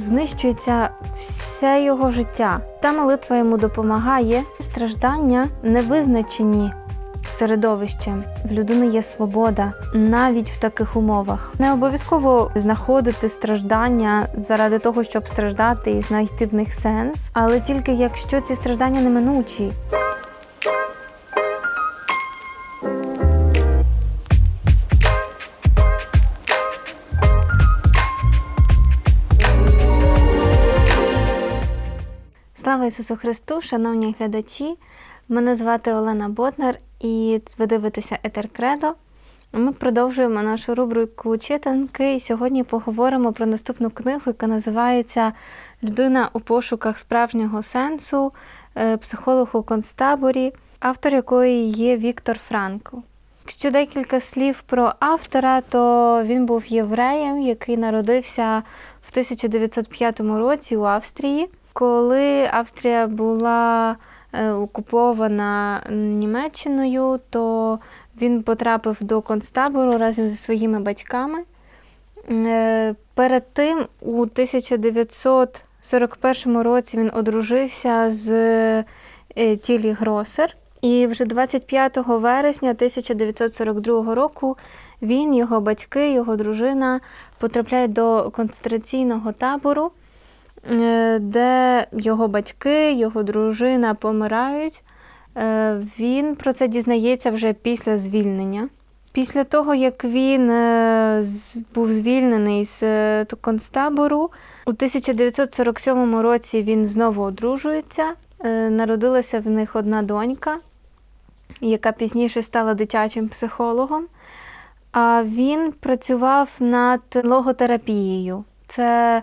знищується все його життя. Та молитва йому допомагає. Страждання невизначені середовищем. В людини є свобода навіть в таких умовах. Не обов'язково знаходити страждання заради того, щоб страждати і знайти в них сенс, але тільки якщо ці страждання неминучі. Ісусу Христу, шановні глядачі! Мене звати Олена Ботнар і ви дивитеся Етер Кредо. Ми продовжуємо нашу рубрику читанки. І сьогодні поговоримо про наступну книгу, яка називається Людина у пошуках справжнього сенсу, е, психолог у концтаборі, автор якої є Віктор Франкл. Якщо декілька слів про автора, то він був євреєм, який народився в 1905 році у Австрії. Коли Австрія була е, окупована Німеччиною, то він потрапив до концтабору разом зі своїми батьками. Е, Перед тим, у 1941 році, він одружився з е, Тілі Гросер. І вже 25 вересня 1942 року він, його батьки, його дружина потрапляють до концентраційного табору, де його батьки, його дружина помирають. Е, Він про це дізнається вже після звільнення. Після того, як він е, був звільнений з е, концтабору, у 1947 році він знову одружується. Е, Народилася в них одна донька, яка пізніше стала дитячим психологом. А він працював над логотерапією. Це е,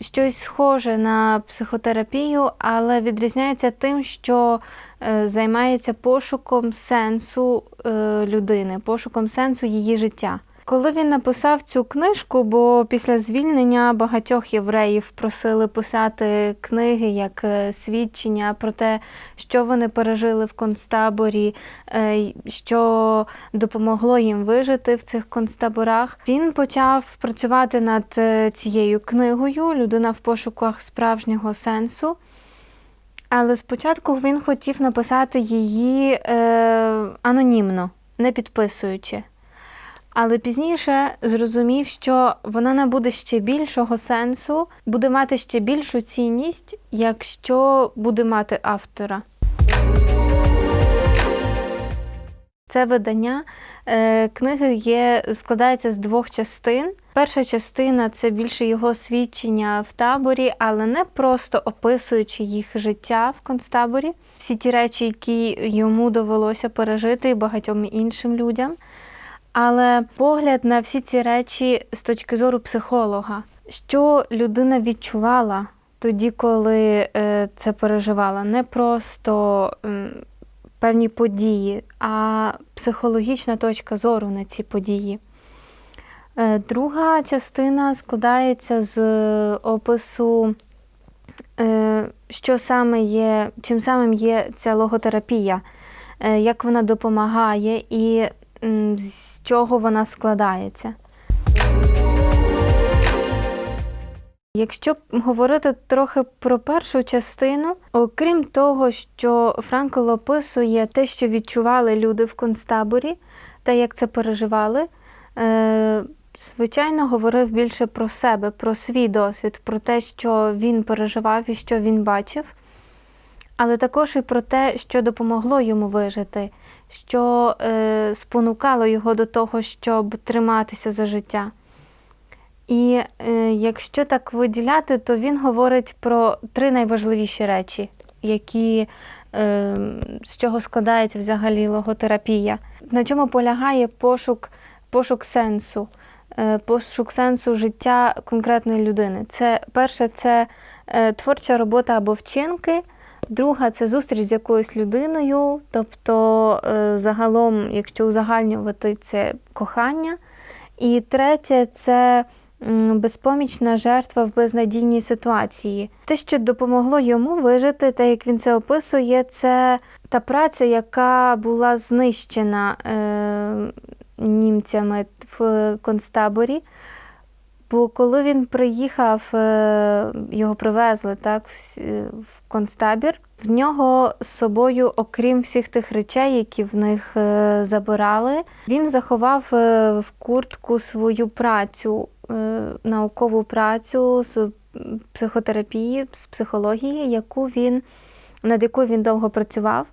щось схоже на психотерапію, але відрізняється тим, що е, займається пошуком сенсу е, людини, пошуком сенсу її життя. Коли він написав цю книжку, бо після звільнення багатьох євреїв просили писати книги як е, свідчення про те, що вони пережили в концтаборі, е, що допомогло їм вижити в цих концтаборах. Він почав працювати над е, цією книгою Людина в пошуках справжнього сенсу. Але спочатку він хотів написати її е, анонімно, не підписуючи. Але пізніше зрозумів, що вона набуде ще більшого сенсу, буде мати ще більшу цінність, якщо буде мати автора. Це видання е, книги є, складається з двох частин. Перша частина це більше його свідчення в таборі, але не просто описуючи їх життя в концтаборі, всі ті речі, які йому довелося пережити і багатьом іншим людям. Але погляд на всі ці речі з точки зору психолога, що людина відчувала тоді, коли е, це переживала, не просто певні події, а психологічна точка зору на ці події. Е, Друга частина складається з опису, е, що саме є, чим самим є ця логотерапія, як вона допомагає і чого вона складається. Якщо говорити трохи про першу частину, окрім того, що Франкл описує те, що відчували люди в концтаборі, та як це переживали, е, звичайно, говорив більше про себе, про свій досвід, про те, що він переживав і що він бачив, але також і про те, що допомогло йому вижити, що е, спонукало його до того, щоб триматися за життя. І е, якщо так виділяти, то він говорить про три найважливіші речі, які, е, з чого складається взагалі логотерапія. На чому полягає пошук, пошук сенсу, е, пошук сенсу життя конкретної людини. Це перше, це е, творча робота або вчинки. Друга це зустріч з якоюсь людиною, тобто е, загалом, якщо узагальнювати, це кохання. І третє це безпомічна жертва в безнадійній ситуації. Те, що допомогло йому вижити, те, як він це описує, це та праця, яка була знищена е, німцями в концтаборі. Бо коли він приїхав, е, його привезли так, е, в концтабір, в нього з собою, окрім всіх тих речей, які в них е, забирали, він заховав в куртку свою працю, наукову працю з психотерапії, з психології, яку він, над якою він довго працював.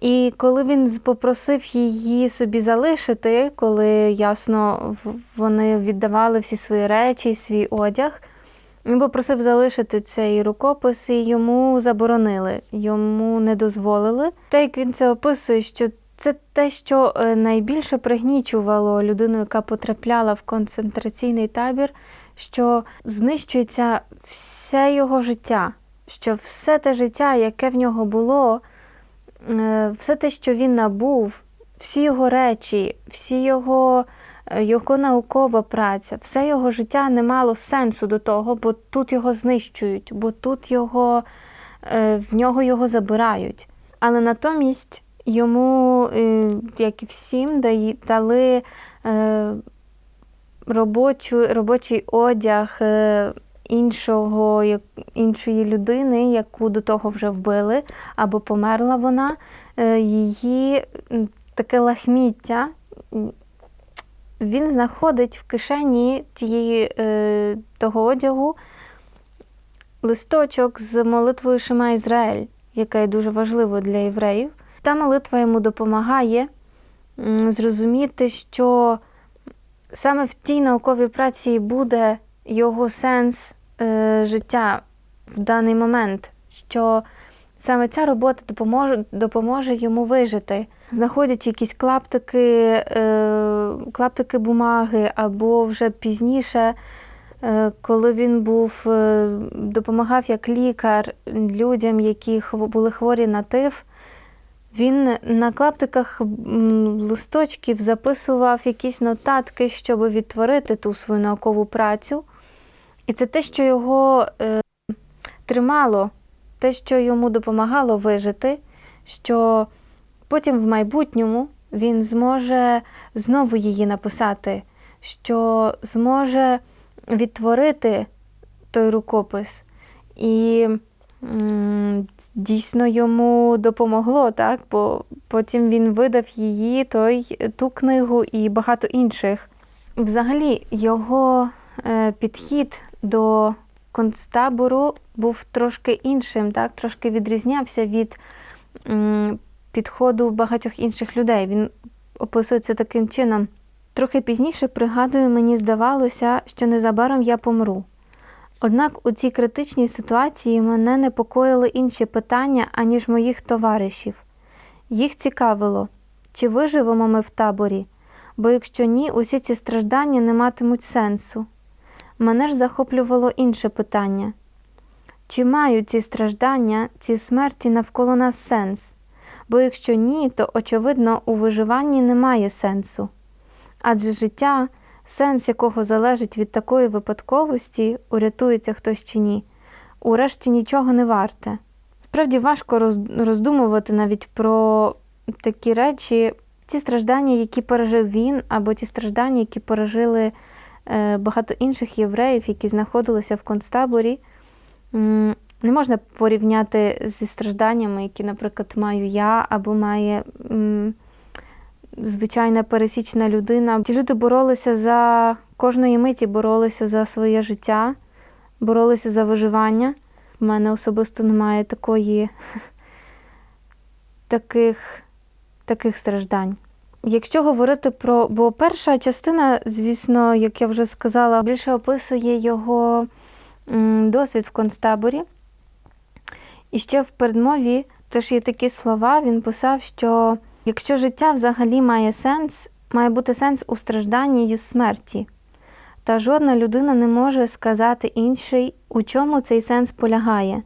І коли він попросив її собі залишити, коли ясно вони віддавали всі свої речі, свій одяг, він попросив залишити цей рукопис, і йому заборонили, йому не дозволили. Те, як він це описує, що це те, що е, найбільше пригнічувало людину, яка потрапляла в концентраційний табір, що знищується все його життя, що все те життя, яке в нього було, все те, що він набув, всі його речі, всі його, е, його наукова праця, все його життя не мало сенсу до того, бо тут його знищують, бо тут його, е, в нього його забирають. Але натомість йому, е, як і всім, дали е, робочу, робочий одяг е, іншого, іншої людини, яку до того вже вбили, або померла вона, е, її таке лахміття. Він знаходить в кишені тієї, е, того одягу листочок з молитвою Шема Ізраїль, яка є дуже важливою для євреїв. Та молитва йому допомагає зрозуміти, що саме в тій науковій праці і буде його сенс е, життя в даний момент, що саме ця робота допоможе, допоможе йому вижити, знаходячи якісь клаптики, е, клаптики бумаги, або вже пізніше, е, коли він був, допомагав як лікар людям, які хво- були хворі на тиф. Він на клаптиках листочків записував якісь нотатки, щоб відтворити ту свою наукову працю. І це те, що його е, тримало, те, що йому допомагало вижити, що потім в майбутньому він зможе знову її написати, що зможе відтворити той рукопис. І дійсно йому допомогло, так? Бо потім він видав її, той, ту книгу і багато інших. Взагалі, його е, підхід до концтабору був трошки іншим, так? трошки відрізнявся від підходу багатьох інших людей. Він описує це таким чином. Трохи пізніше, пригадую, мені здавалося, що незабаром я помру. Однак у цій критичній ситуації мене непокоїли інші питання, аніж моїх товаришів. Їх цікавило, чи виживемо ми в таборі, бо якщо ні, усі ці страждання не матимуть сенсу. Мене ж захоплювало інше питання: чи мають ці страждання, ці смерті навколо нас сенс? Бо якщо ні, то очевидно у виживанні немає сенсу. Адже життя, сенс якого залежить від такої випадковості, урятується хтось чи ні, урешті нічого не варте. Справді важко роздумувати навіть про такі речі, ті страждання, які пережив він, або ті страждання, які пережили багато інших євреїв, які знаходилися в концтаборі. Не можна порівняти зі стражданнями, які, наприклад, маю я або має звичайна пересічна людина. Ті люди боролися за кожної миті, боролися за своє життя, боролися за виживання. В мене особисто немає такої таких, таких страждань. Якщо говорити про. Бо перша частина, звісно, як я вже сказала, більше описує його досвід в концтаборі. І ще в передмові теж є такі слова. Він писав, що якщо життя взагалі має сенс, має бути сенс у стражданні у смерті. Та жодна людина не може сказати іншій, у чому цей сенс полягає.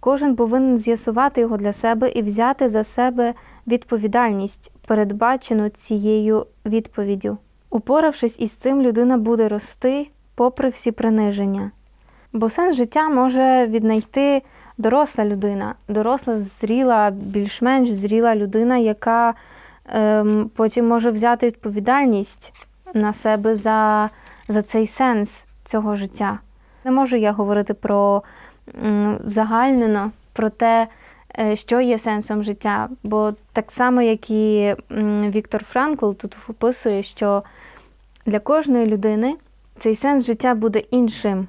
Кожен повинен з'ясувати його для себе і взяти за себе відповідальність, передбачену цією відповіддю. Упоравшись із цим, людина буде рости попри всі приниження. Бо сенс життя може віднайти доросла людина, доросла, зріла, більш-менш зріла людина, яка ем, потім може взяти відповідальність на себе за, за цей сенс цього життя. Не можу я говорити про загальнено, про те, що є сенсом життя. Бо так само, як і Віктор Франкл тут описує, що для кожної людини цей сенс життя буде іншим.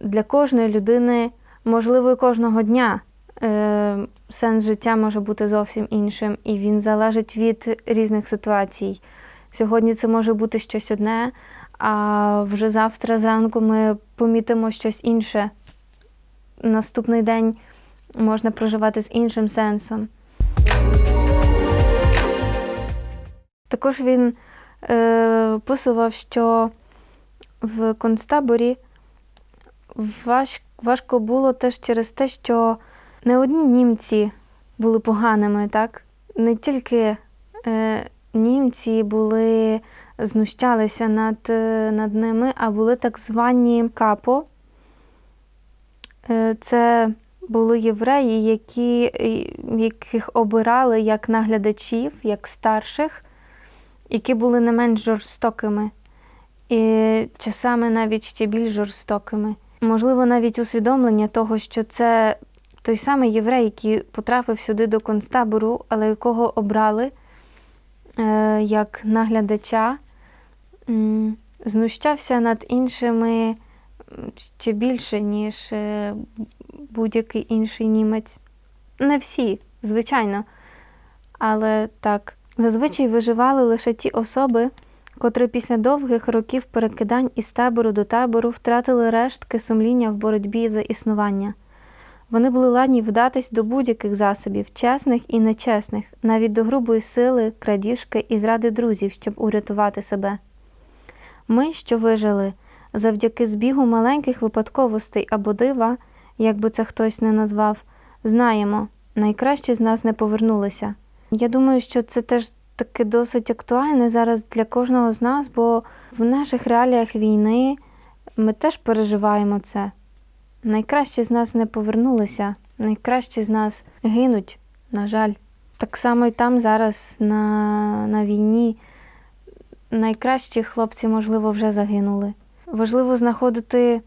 Для кожної людини, можливо, і кожного дня е, сенс життя може бути зовсім іншим, і він залежить від різних ситуацій. Сьогодні це може бути щось одне, а вже завтра зранку ми помітимо щось інше. Наступний день можна проживати з іншим сенсом. Також він е, описував, що в концтаборі важ, важко було теж через те, що не одні німці були поганими, так? Не тільки е, німці були, знущалися над, е, над ними, а були так звані капо. Е, це були євреї, які, яких обирали як наглядачів, як старших, які були не менш жорстокими, і часами навіть ще більш жорстокими. Можливо, навіть усвідомлення того, що це той самий єврей, який потрапив сюди до концтабору, але якого обрали е, як наглядача, знущався над іншими ще більше, ніж е, будь-який інший німець. Не всі, звичайно. Але так, зазвичай виживали лише ті особи, котрі після довгих років перекидань із табору до табору втратили рештки сумління в боротьбі за існування. Вони були ладні вдатись до будь-яких засобів, чесних і нечесних, навіть до грубої сили, крадіжки і зради друзів, щоб урятувати себе. Ми, що вижили, завдяки збігу маленьких випадковостей або дива, як би це хтось не назвав, знаємо, найкращі з нас не повернулися. Я думаю, що це теж таки досить актуальне зараз для кожного з нас, бо в наших реаліях війни ми теж переживаємо це. Найкращі з нас не повернулися, найкращі з нас гинуть, на жаль. Так само і там зараз на, на війні найкращі хлопці, можливо, вже загинули. Важливо знаходити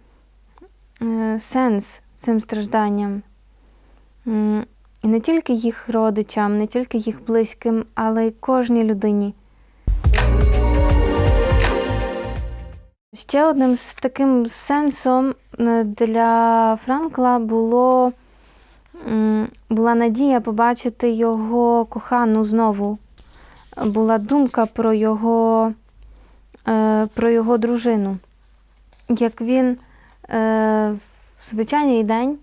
е, сенс цим стражданням. І не тільки їх родичам, не тільки їх близьким, але й кожній людині. Ще одним з таким сенсом е, для Франкла було, була надія побачити його кохану знову. Була думка про його, е, про його дружину. Як він е, звичайний день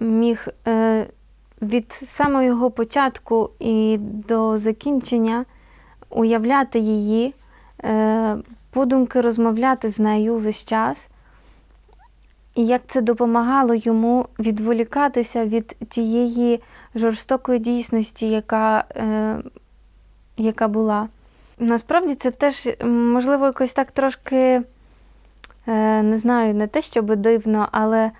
міг е, від самого його початку і до закінчення уявляти її, е, подумки розмовляти з нею весь час, і як це допомагало йому відволікатися від тієї жорстокої дійсності, яка, е, яка була. Насправді це теж, можливо, якось так трошки, не знаю, не те, щоб дивно, але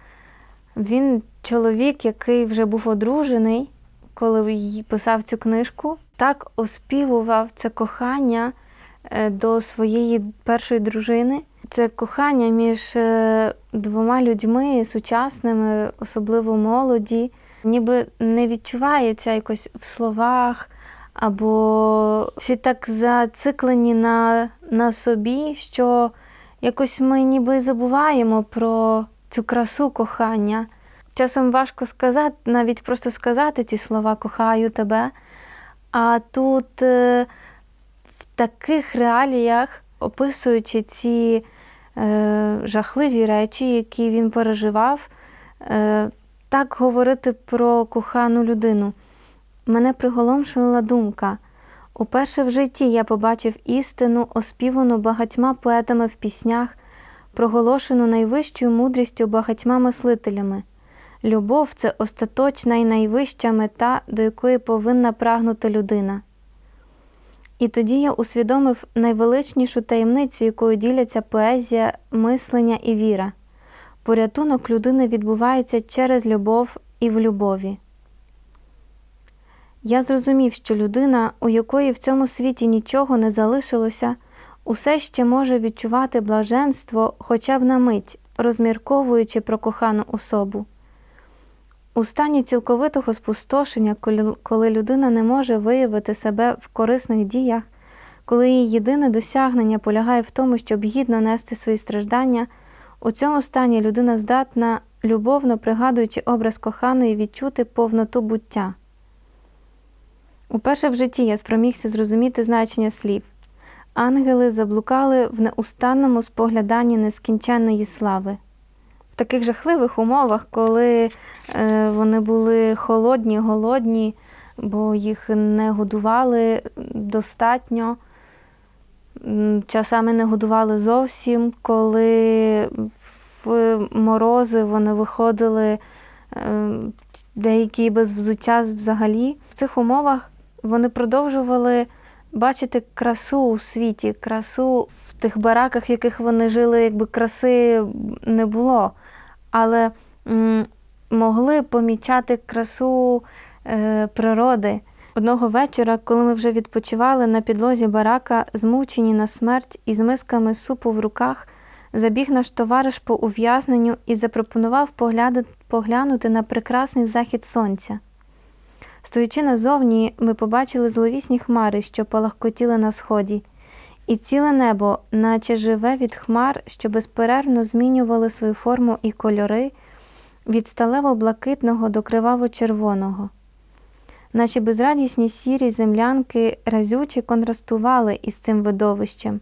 він чоловік, який вже був одружений, коли писав цю книжку, так оспівував це кохання е, до своєї першої дружини. Це кохання між е, двома людьми сучасними, особливо молоді, ніби не відчувається якось в словах, або всі так зациклені на, на собі, що якось ми ніби забуваємо про цю красу кохання. Часом важко сказати, навіть просто сказати ці слова кохаю тебе. А тут е, в таких реаліях, описуючи ці е, жахливі речі, які він переживав, е, так говорити про кохану людину. Мене приголомшила думка. Уперше в житті я побачив істину, оспівану багатьма поетами в піснях, проголошену найвищою мудрістю багатьма мислителями. Любов це остаточна і найвища мета, до якої повинна прагнути людина. І тоді я усвідомив найвеличнішу таємницю, якою діляться поезія, мислення і віра. Порятунок людини відбувається через любов і в любові. Я зрозумів, що людина, у якої в цьому світі нічого не залишилося, усе ще може відчувати блаженство хоча б на мить, розмірковуючи про кохану особу. У стані цілковитого спустошення, коли- людина не може виявити себе в корисних діях, коли її єдине досягнення полягає в тому, щоб гідно нести свої страждання, у цьому стані людина здатна, любовно пригадуючи образ коханої, відчути повноту буття. Уперше в житті я спромігся зрозуміти значення слів. Ангели заблукали в неустанному спогляданні нескінченної слави. В таких жахливих умовах, коли е, вони були холодні, голодні, бо їх не годували достатньо, часами не годували зовсім, коли в морози вони виходили е, деякі без взуття взагалі. В цих умовах вони продовжували бачити красу у світі, красу в тих бараках, в яких вони жили, якби краси не було. Але м, могли помічати красу е, природи. Одного вечора, коли ми вже відпочивали на підлозі барака, змучені на смерть і з мисками супу в руках, забіг наш товариш по ув'язненню і запропонував поглянути на прекрасний захід сонця. Стоячи назовні, ми побачили зловісні хмари, що палахкотіли на сході, і ціле небо, наче живе від хмар, що безперервно змінювали свою форму і кольори від сталево-блакитного до криваво-червоного. Наші безрадісні сірі землянки разюче контрастували із цим видовищем,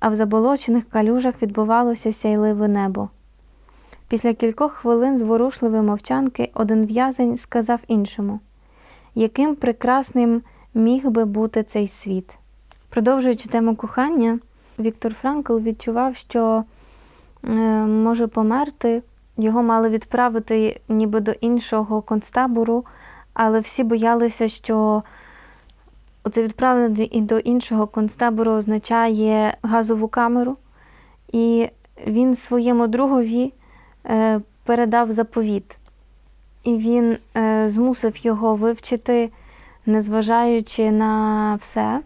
а в заболочених калюжах відбувалося сяйливе небо. Після кількох хвилин зворушливої мовчанки один в'язень сказав іншому яким прекрасним міг би бути цей світ. Продовжуючи тему кохання, Віктор Франкл відчував, що е, може померти. Його мали відправити ніби до іншого концтабору, але всі боялися, що це відправлення до- іншого концтабору означає газову камеру. І він своєму другові е, передав заповіт. І він е, змусив його вивчити, незважаючи на все,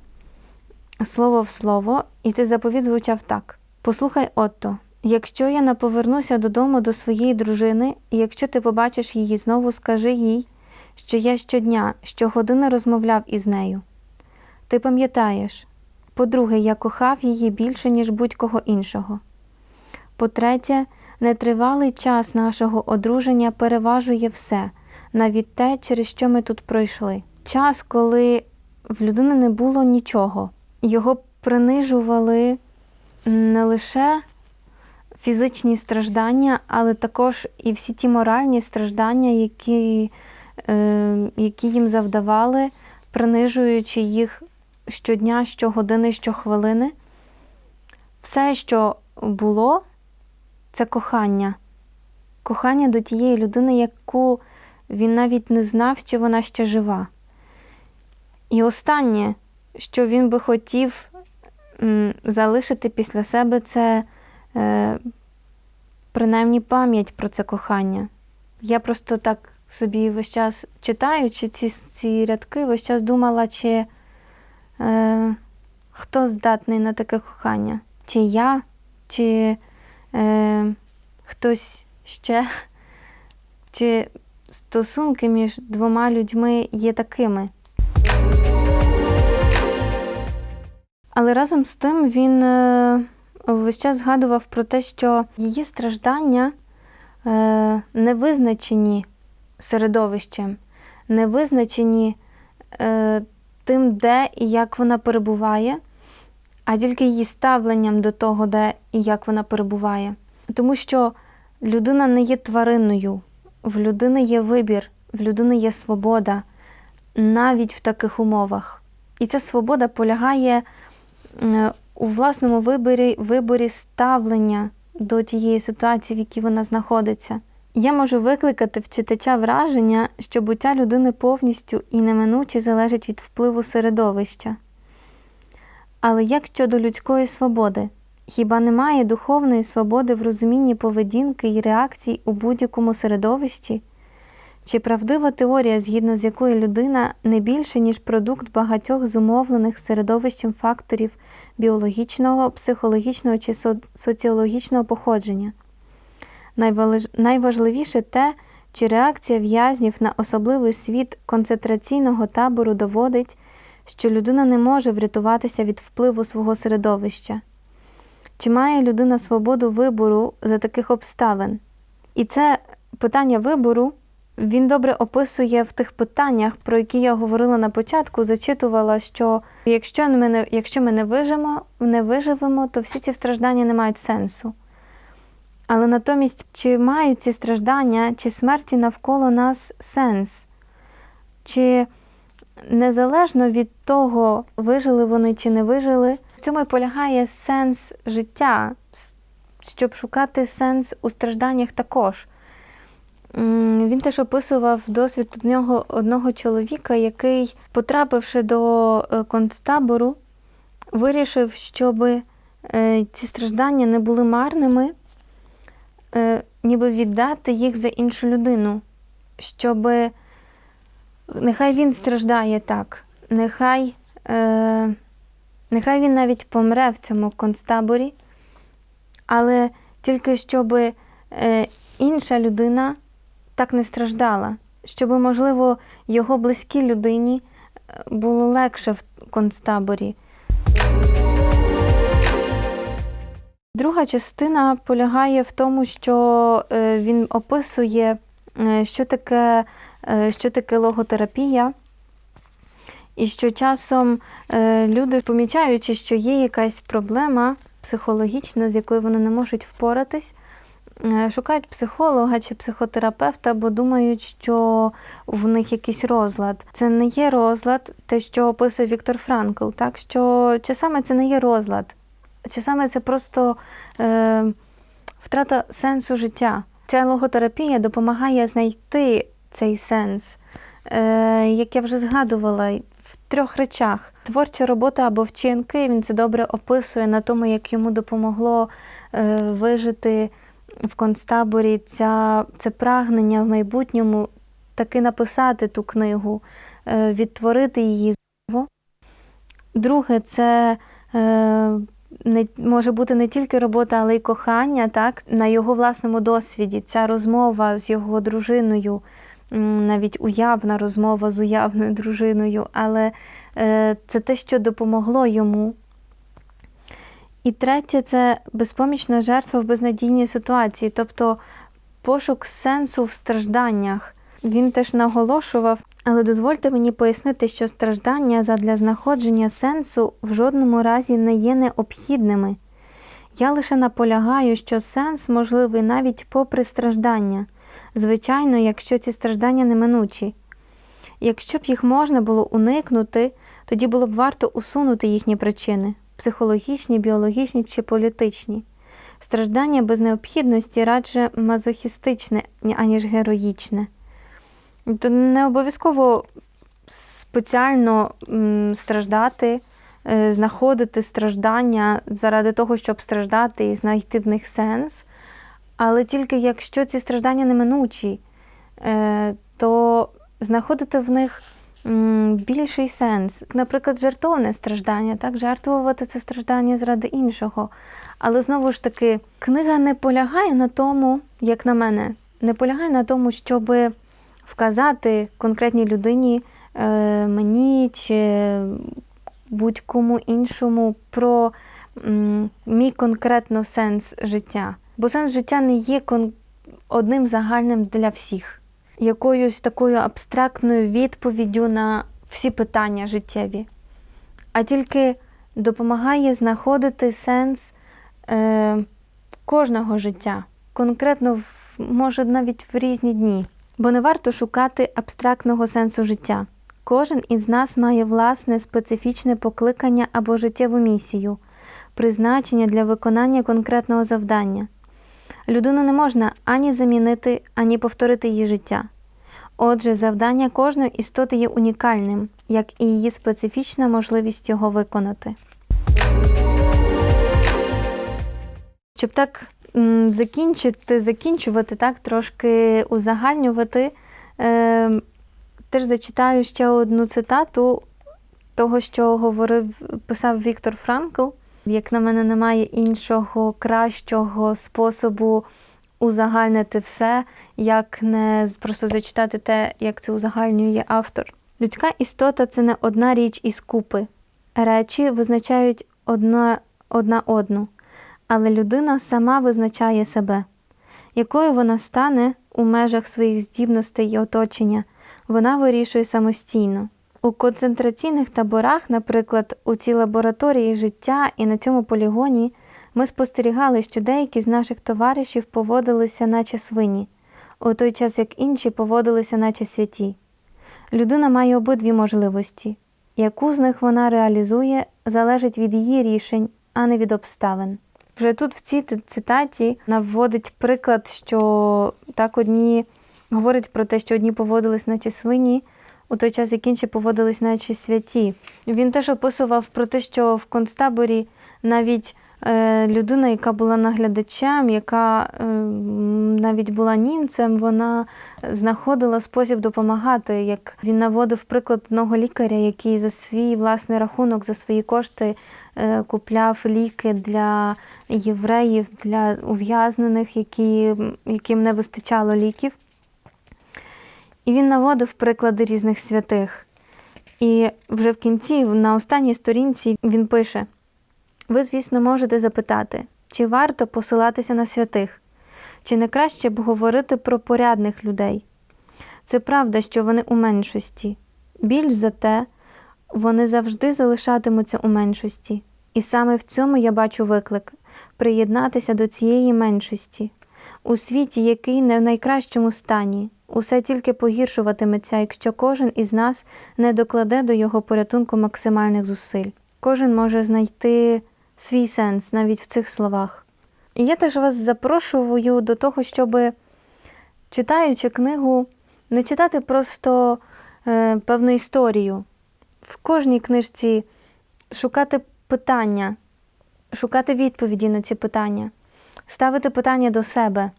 слово в слово, і цей заповіт звучав так: Послухай, Отто, якщо я не повернуся додому до своєї дружини, і якщо ти побачиш її знову, скажи їй, що я щодня, щогодини розмовляв із нею. Ти пам'ятаєш, по-друге, я кохав її більше, ніж будь-кого іншого. По-третє, нетривалий час нашого одруження переважує все, навіть те, через що ми тут пройшли. Час, коли в людини не було нічого, його принижували не лише фізичні страждання, але також і всі ті моральні страждання, які, е, які їм завдавали, принижуючи їх щодня, щогодини, щохвилини. Все, що було, це кохання. Кохання до тієї людини, яку він навіть не знав, що вона ще жива. І останнє, що він би хотів залишити після себе, це е, принаймні пам'ять про це кохання. Я просто так собі весь час читаючи ці, ці рядки, весь час думала, чи е, хто здатний на таке кохання? Чи я, чи е, хтось ще, чи стосунки між двома людьми є такими. Але разом з тим він е, весь час згадував про те, що її страждання е, не визначені середовищем, не визначені е, тим, де і як вона перебуває, а тільки її ставленням до того, де і як вона перебуває. Тому що людина не є тваринною, в людини є вибір, в людини є свобода навіть в таких умовах. І ця свобода полягає у власному виборі, виборі ставлення до тієї ситуації, в якій вона знаходиться. Я можу викликати в читача враження, що буття людини повністю і неминуче залежить від впливу середовища. Але як щодо людської свободи? Хіба немає духовної свободи в розумінні поведінки і реакцій у будь-якому середовищі? Чи правдива теорія, згідно з якою людина не більше, ніж продукт багатьох зумовлених середовищем факторів біологічного, психологічного чи со- соціологічного походження. Найважливіше те, чи реакція в'язнів на особливий світ концентраційного табору доводить, що людина не може врятуватися від впливу свого середовища. Чи має людина свободу вибору за таких обставин? І це питання вибору він добре описує в тих питаннях, про які я говорила на початку, зачитувала, що якщо ми не, якщо ми не вижимо, не виживемо, то всі ці страждання не мають сенсу. Але натомість, чи мають ці страждання, чи смерті навколо нас сенс? Чи незалежно від того, вижили вони чи не вижили, в цьому і полягає сенс життя, щоб шукати сенс у стражданнях також. Він теж описував досвід одного, одного чоловіка, який, потрапивши до е, концтабору, вирішив, щоб ці страждання не були марними, е, ніби віддати їх за іншу людину, щоб нехай він страждає так, нехай, е, нехай він навіть помре в цьому концтаборі, але тільки щоб е, інша людина так не страждала, щоб, можливо, його близькій людині е, було легше в концтаборі. Друга частина полягає в тому, що е, він описує, е, що таке, що таке логотерапія, і що часом е, люди, помічаючи, що є якась проблема психологічна, з якою вони не можуть впоратись, е, шукають психолога чи психотерапевта, бо думають, що в них якийсь розлад. Це не є розлад, те, що описує Віктор Франкл, так що часами це не є розлад. Часами це просто е, втрата сенсу життя. Ця логотерапія допомагає знайти цей сенс, е, як я вже згадувала, в трьох речах. Творча робота або вчинки, він це добре описує на тому, як йому допомогло е, вижити в концтаборі ця, це прагнення в майбутньому таки написати ту книгу, е, відтворити її заново. Друге, це не може бути не тільки робота, але й кохання, так на його власному досвіді. Ця розмова з його дружиною, навіть уявна розмова з уявною дружиною, але е, це те, що допомогло йому. І третє це безпомічна жертва в безнадійній ситуації, тобто пошук сенсу в стражданнях. Він теж наголошував, але дозвольте мені пояснити, що страждання задля знаходження сенсу в жодному разі не є необхідними. Я лише наполягаю, що сенс можливий навіть попри страждання, звичайно, якщо ці страждання неминучі. Якщо б їх можна було уникнути, тоді було б варто усунути їхні причини психологічні, біологічні чи політичні. Страждання без необхідності радше мазохістичне, аніж героїчне. То не обов'язково спеціально страждати, е, знаходити страждання заради того, щоб страждати і знайти в них сенс. Але тільки якщо ці страждання неминучі, е, то знаходити в них більший сенс. Наприклад, жертовне страждання, так, жертвувати це страждання заради іншого. Але знову ж таки, книга не полягає на тому, як на мене, не полягає на тому, щоб вказати конкретній людині, е, мені чи будь-кому іншому про мій конкретно сенс життя. Бо сенс життя не є одним загальним для всіх, якоюсь такою абстрактною відповіддю на всі питання життєві, а тільки допомагає знаходити сенс е, кожного життя, конкретно в, може навіть в різні дні. Бо не варто шукати абстрактного сенсу життя. Кожен із нас має власне специфічне покликання або життєву місію, призначення для виконання конкретного завдання. Людину не можна ані замінити, ані повторити її життя. Отже, завдання кожної істоти є унікальним, як і її специфічна можливість його виконати. Щоб так закінчити, закінчувати, так, трошки узагальнювати, е, теж зачитаю ще одну цитату того, що говорив, писав Віктор Франкл. Як на мене, немає іншого кращого способу узагальнити все, як не просто зачитати те, як це узагальнює автор. Людська істота це не одна річ із купи. Речі визначають одна, одна одну, але людина сама визначає себе. Якою вона стане у межах своїх здібностей і оточення, вона вирішує самостійно. У концентраційних таборах, наприклад, у цій лабораторії життя і на цьому полігоні, ми спостерігали, що деякі з наших товаришів поводилися наче свині, у той час як інші поводилися наче святі. Людина має обидві можливості. Яку з них вона реалізує, залежить від її рішень, а не від обставин. Вже тут в цій цитаті наводить приклад, що так одні говорить про те, що одні поводились наче свині, у той час як інші поводились наче святі. Він теж описував про те, що в концтаборі навіть е, людина, яка була наглядачем, яка е, навіть була німцем, вона знаходила спосіб допомагати. Як він наводив приклад одного лікаря, який за свій власний рахунок, за свої кошти е, купляв ліки для євреїв, для ув'язнених, які, яким не вистачало ліків. І він наводив приклади різних святих. І вже в кінці, на останній сторінці, він пише: Ви, звісно, можете запитати, чи варто посилатися на святих, чи не краще б говорити про порядних людей. Це правда, що вони у меншості. Більш за те, вони завжди залишатимуться у меншості. І саме в цьому я бачу виклик приєднатися до цієї меншості. У світі, який не в найкращому стані, усе тільки погіршуватиметься, якщо кожен із нас не докладе до його порятунку максимальних зусиль. Кожен може знайти свій сенс навіть в цих словах. І я теж вас запрошую до того, щоб, читаючи книгу, не читати просто е, певну історію. В кожній книжці шукати питання, шукати відповіді на ці питання, ставити питання до себе,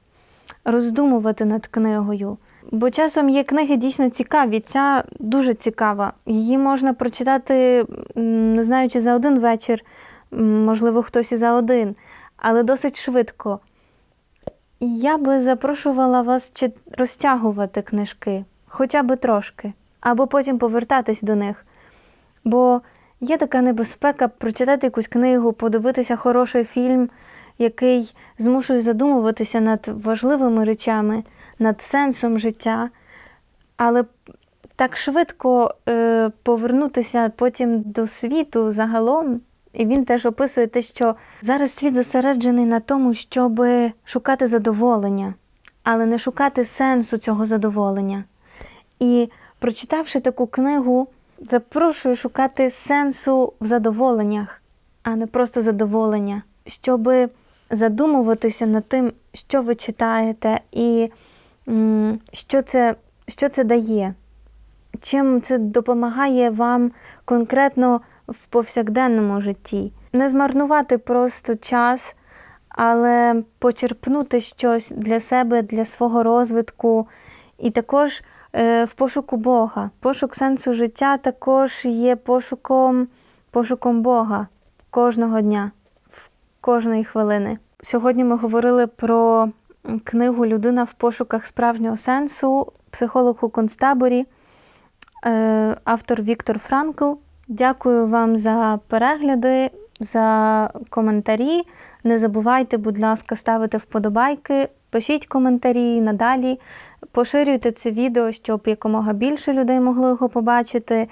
роздумувати над книгою. Бо часом є книги дійсно цікаві. Ця дуже цікава. Її можна прочитати, не знаю, чи за один вечір, можливо, хтось і за один, але досить швидко. Я би запрошувала вас розтягувати книжки, хоча би трошки, або потім повертатись до них. Бо є така небезпека прочитати якусь книгу, подивитися хороший фільм, який змушує задумуватися над важливими речами, над сенсом життя, але так швидко е, повернутися потім до світу загалом. І він теж описує те, що зараз світ зосереджений на тому, щоб шукати задоволення, але не шукати сенсу цього задоволення. І прочитавши таку книгу, запрошую шукати сенсу в задоволеннях, а не просто задоволення, щоб задумуватися над тим, що ви читаєте, і що це, що це дає, чим це допомагає вам конкретно в повсякденному житті. Не змарнувати просто час, але почерпнути щось для себе, для свого розвитку, і також е, в пошуку Бога. Пошук сенсу життя також є пошуком, пошуком Бога кожного дня, кожної хвилини. Сьогодні ми говорили про книгу Людина в пошуках справжнього сенсу, психолог у концтаборі, е, автор Віктор Франкл. Дякую вам за перегляди, за коментарі. Не забувайте, будь ласка, ставити вподобайки, пишіть коментарі надалі, поширюйте це відео, щоб якомога більше людей могло його побачити.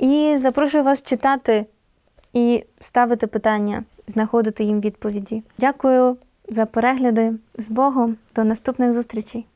І запрошую вас читати і ставити питання, знаходити їм відповіді. Дякую за перегляди з Богом. До наступних зустрічей!